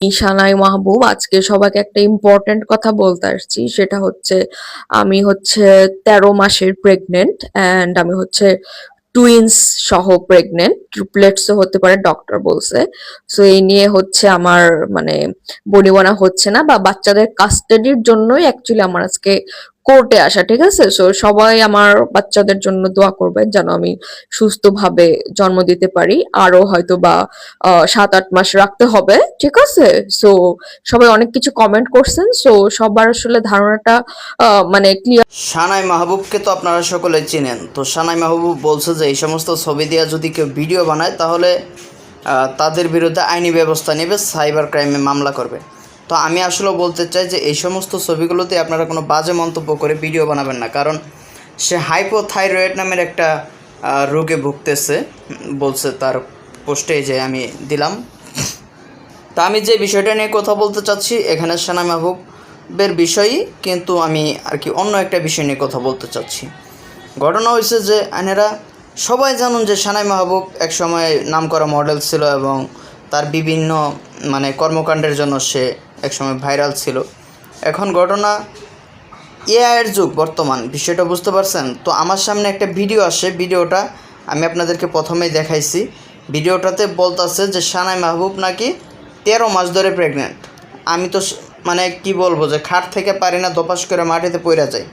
ঈশানাই মাহবুব, আজকে সবাইকে একটা ইম্পর্টেন্ট কথা বলতে আসছি, সেটা হচ্ছে আমি হচ্ছে তেরো মাসের প্রেগনেন্ট অ্যান্ড আমি হচ্ছে টুইন্স সহ প্রেগনেন্ট ট্রিপলেটসও হতে পারে ডক্টর বলছে। সো এই নিয়ে হচ্ছে আমার মানে বনিবনা হচ্ছে না বা বাচ্চাদের কাস্টাডির জন্যই অ্যাকচুয়ালি আমার আজকে কোর্টে আসা, ঠিক আছে? সো সবাই আমার বাচ্চাদের জন্য দোয়া করবেন যেন আমি সুস্থভাবে জন্ম দিতে পারি। আরও হয়তো বা সাত আট মাস রাখতে হবে, ঠিক আছে? সো সবাই অনেক কিছু কমেন্ট করছেন। সো সবার আসলে ধারণাটা মানে ক্লিয়ার সানাই মাহবুবকে তো আপনারা সকলে চেনেন। তো সানাই মাহবুব বলছে যে, এই সমস্ত ছবি দিয়ে যদি কেউ ভিডিও বানায়, তাহলে তাদের বিরুদ্ধে আইনি ব্যবস্থা নেবে, সাইবার ক্রাইমে মামলা করবে। তো আমি আসলে বলতে চাই যে এই সমস্ত ছবিগুলোতে আপনারা কোনো বাজে মন্তব্য করে ভিডিও বানাবেন না। কারণ সে হাইপোথাইরয়েড নামের একটা রোগে ভুগতেছে, বলছে তার পোস্টে যে আমি দিলাম। তা আমি যে বিষয়টা নিয়ে কথা বলতে চাচ্ছি, এখানে সানা মাহবুবের বিষয়ই, কিন্তু আমি আর কি অন্য একটা বিষয় নিয়ে কথা বলতে চাচ্ছি। ঘটনা হয়েছে যে আইনেরা সবাই জানুন যে সানাই মাহবুব এক সময় নাম করা মডেল ছিল এবং তার বিভিন্ন মানে কর্মকাণ্ডের জন্য সে একসময় ভাইরাল ছিল। এখন ঘটনা এআইয়ের যুগ বর্তমান, বিষয়টা বুঝতে পারছেন? তো আমার সামনে একটা ভিডিও আসে, ভিডিওটা আমি আপনাদেরকে প্রথমেই দেখাইছি। ভিডিওটাতে বলতেছে যে সানাই মাহবুব নাকি তেরো মাস ধরে প্রেগনেন্ট আমি তো মানে কি বলব যে খাট থেকে পারি না দপাস করে মাটিতে পড়ে যাই।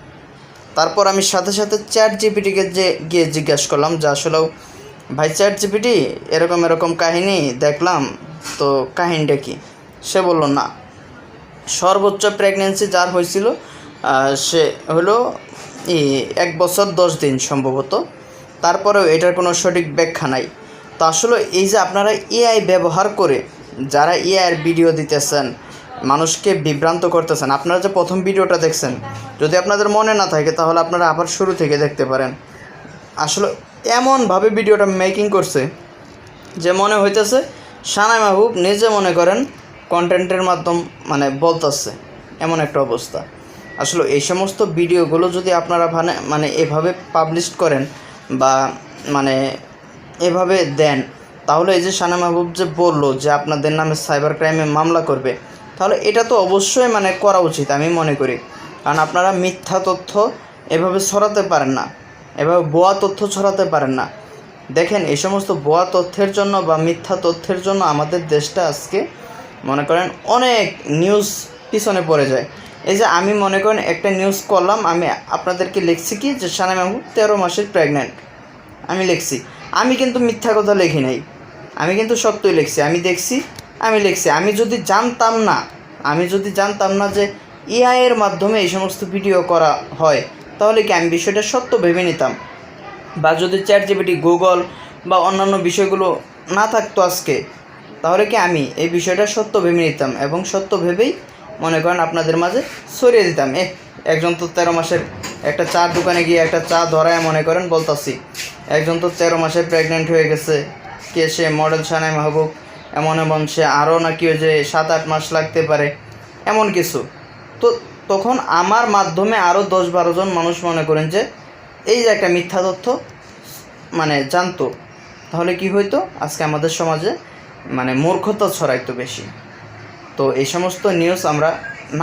তারপর আমি সাথে সাথে চ্যাট জিপিটিকে যে গিয়ে জিজ্ঞেস করলাম যে আসলেও ভাই চ্যাট জিপিটি এরকম এরকম কাহিনী দেখলাম, তো কাহিনীটা কি? সে বলল, না। সর্বোচ্চ প্রেগনেন্সি যার হয়েছিল সে হলো এক বছর দশ দিন সম্ভবত। তারপরেও এটার কোনো সঠিক ব্যাখ্যা নাই। তো আসলে এই যে আপনারা এআই ব্যবহার করে যারা এআইয়ের ভিডিও দিতেছেন, মানুষকে বিভ্রান্ত করতেছেন, আপনারা যে প্রথম ভিডিওটা দেখছেন, যদি আপনাদের মনে না থাকে, তাহলে আপনারা আবার শুরু থেকে দেখতে পারেন। আসলে এমনভাবে ভিডিওটা মেকিং করছে যে মনে হইতেছে, সানাই মাহবুব নিজে মনে করেন কন্টেন্টের মাধ্যম মানে বলতেছে, এমন একটা অবস্থা। আসলে এই সমস্ত ভিডিওগুলো যদি আপনারা মানে মানে এভাবে পাবলিশ করেন বা মানে এভাবে দেন, তাহলে এই যে সানা মাহবুব যে বলল যে আপনাদের নামে সাইবার ক্রাইমে মামলা করবে, তাহলে এটা তো অবশ্যই মানে করা উচিত আমি মনে করি। কারণ আপনারা মিথ্যা তথ্য এভাবে ছড়াতে পারেন না, এভাবে ভুয়া তথ্য ছড়াতে পারেন না। দেখেন, এই সমস্ত ভুয়া তথ্যের জন্য বা মিথ্যা তথ্যের জন্য আমাদের দেশটা আজকে মনে করেন, অনেক নিউজ পিছনে পড়ে যায়। এই যে আমি মনে করেন একটা নিউজ করলাম, আমি আপনাদেরকে লিখছি কি, যে সানা মাহবুব তেরো মাসের প্রেগনেন্ট আমি লিখছি। আমি কিন্তু মিথ্যা কথা লিখি নাই। আমি কিন্তু সত্যই লিখছি। আমি দেখছি, আমি লিখছি। আমি যদি জানতাম না, আমি যদি জানতাম না যে এআই এর মাধ্যমে এই সমস্ত ভিডিও করা হয়, তাহলে কি আমি বিষয়টা সত্য ভেবে নিতাম? বা যদি চ্যাট জিপিটি গুগল বা অন্যান্য বিষয়গুলো না থাকতো আজকে তাহলে কি আমি এই বিষয়টা সত্য ভেবে নিতাম এবং সত্য ভেবেই মনে করেন আপনাদের মাঝে ছড়িয়ে দিতাম? এ একজন তো তেরো মাসের একটা চার দোকানে গিয়ে একটা চা ধরায় মনে করেন বলতাছি, একজন তো তেরো মাসে প্রেগনেন্ট হয়ে গেছে, কে সে মডেল সানাই মাহবুব এমন এমন সে আরও নাকি ওই যে সাত আট মাস লাগতে পারে। এমন কিছু। তো তখন আমার মাধ্যমে আরও দশ বারো জন মানুষ মনে করেন যে এই যে একটা মিথ্যা তথ্য মানে জানতো। তাহলে কি হইতো? আজকে আমাদের সমাজে মানে মূর্খতা ছড়াইতো বেশি। তো এই সমস্ত নিউজ আমরা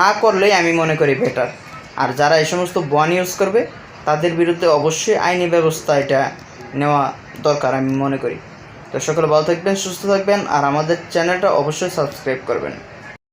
না করলেই আমি মনে করি বেটার আর যারা এই সমস্ত বন নিউজ করবে, তাদের বিরুদ্ধে অবশ্যই আইনি ব্যবস্থা এটা নেওয়া দরকার আমি মনে করি। তো সকলে ভালো থাকবেন, সুস্থ থাকবেন, আর আমাদের চ্যানেলটা অবশ্যই সাবস্ক্রাইব করবেন।